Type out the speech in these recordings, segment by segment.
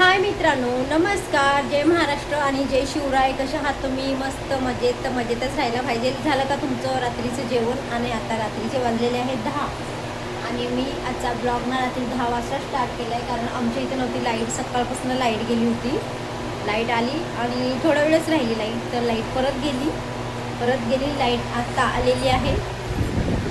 हाय मित्रांनो नमस्कार. जय महाराष्ट्र आणि जय शिवराय. कशा आहात तुम्ही? मस्त मजेत मजेतच राहायला पाहिजे. झालं का तुमचं रात्रीचं जेवण? आणि आता रात्रीचे वाजलेले आहेत दहा. आणि मी आजचा ब्लॉग ना रात्री दहा वाजता स्टार्ट केला आहे कारण आमच्या इथे नव्हती लाइट. सकाळपासून लाइट गेली होती. लाइट आली आणि थोडा वेळच राहिली लाइट. तर लाइट परत गेली. परत गेली. लाइट आता आलेली आहे.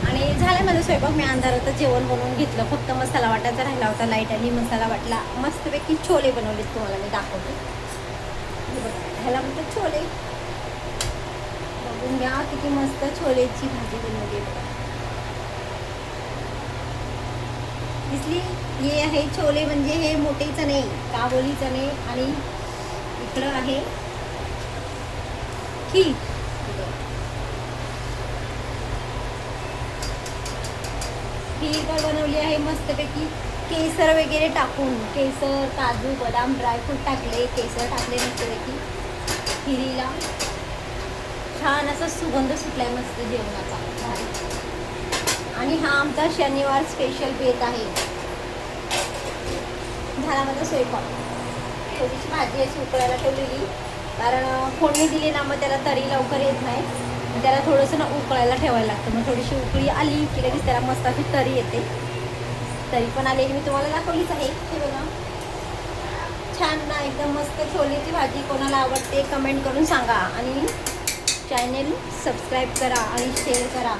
आणि झालं माझं स्वयंपाक. मी अंधारातच जेवण बनवून घेतलं. फक्त मसाला वाटायचा राहिला होता लाइट आणि मसाला वाटला. मस्तपैकी छोले बनवलेत तुम्हाला मी दाखवते. ह्याला म्हणतात छोले. बघून घ्या किती मस्त छोलेची भाजी बनवली. दिसली? हे आहे छोले म्हणजे हे मोठे चणे काबोली चणे आणि इकडं आहे खीर. खीर बनवली आहे मस्तपैकी केसर वगैरे टाकून केसर काजू बदाम ड्रायफ्रूट टाकले केसर टाकले मस्तपैकी हिरीला छान असा सुगंध सुटलाय मस्त जेवणाचा. आणि हा आमचा शनिवार स्पेशल बेत आहे. झाला माझा स्वयंपाक. थोडीशी भाजी अशी उकळायला ठेवलेली. कारण कोणी फोडणी दिली ना मग त्याला तरी लवकर येत नाही. मग त्याला थोडंसं ना उकळायला ठेवायला लागतं. मग थोडीशी उकळी आली की लगेच त्याला मस्त अशी तरी येते. तरी पण आलेली मी तुम्हाला दाखवलीच आहे. हे बघा. छान ना एकदम मस्त छोलेची भाजी कोणाला आवडते कमेंट करून सांगा. आणि चॅनेल सबस्क्राईब करा आणि शेअर करा.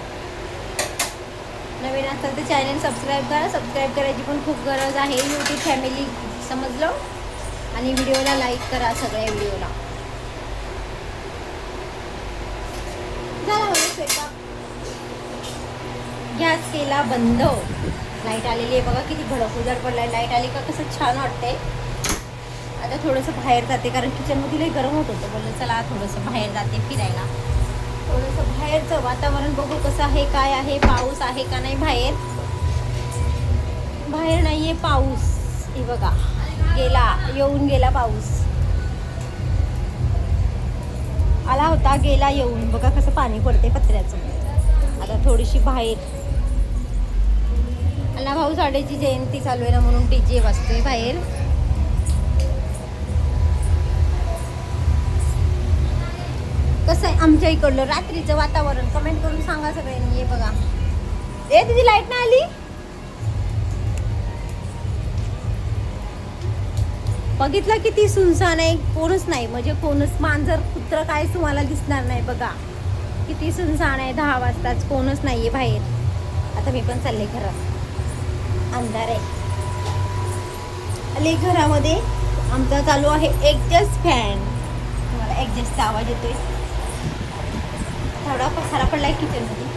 नवीन असाल तर चॅनेल सबस्क्राईब करा. सबस्क्राईब करायची पण खूप गरज आहे. यूट्यूब फॅमिली समजलं? आणि व्हिडिओला लाईक करा सगळ्या व्हिडिओला झाला माझा स्वयंपाक गॅस केला बंद. लाइट आलेली आहे बघा किती भडक उजाड पडलाय. लाइट आली का कसं छान वाटतंय. आता थोडंसं बाहेर जाते कारण किचनमध्ये लई गरम होत होतं. बोललं चला थोडंसं बाहेर जाते फिरायला. थोडंसं बाहेरचं वातावरण बघू कसं आहे काय आहे पाऊस आहे का नाही बाहेर. बाहेर नाहीये पाऊस. हे बघा गेला येऊन गेला पाऊस. आला होता गेला येऊन. बघा कसं पाणी पडते पत्र्याचं. आता थोडीशी बाहेर. अण्णा भाऊ साडेची जयंती चालू आहे ना म्हणून डीजे वाजतोय बाहेर. कसं आहे आमच्या इकडलं रात्रीचं वातावरण? कमेंट करून सांगा सगळ्यांनी. हे बघा. ए तुझी लाइट नाही आली? बघितलं किती सुनसान आहे? कोणच नाही. म्हणजे कोणच मांजर कुत्र काय तुम्हाला दिसणार नाही बघा. किती सुनसान आहे दहा वाजताच. कोणच नाही आहे बाहेर. आता मी पण चालले घरात. अंधार आहे. आले घरामध्ये. आमचा चालू आहे एक्झॉस्ट फॅन. तुम्हाला एक्झॉस्टचा आवाज येतोय. थोडा पसारा पडलाय किचनमध्ये.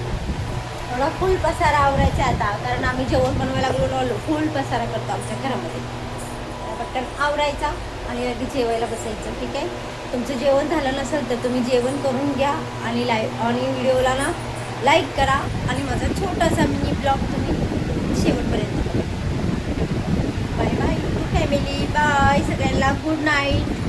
थोडा फुल पसारा आवरायचा आता. कारण आम्ही जेवण बनवायला लागलो फुल पसारा करतो आमच्या घरामध्ये. पटकन आवरायचा आणि लगेच जेवायला बसायचं ठीक आहे? तुमचं जेवण झालं नसेल तर तुम्ही जेवण करून घ्या आणि लाईव्ह आणि व्हिडिओला ना लाईक करा आणि माझा छोटासा मिनी ब्लॉग तुम्ही शेवटपर्यंत बाय बाय फॅमिली बाय. सगळ्यांना गुड नाईट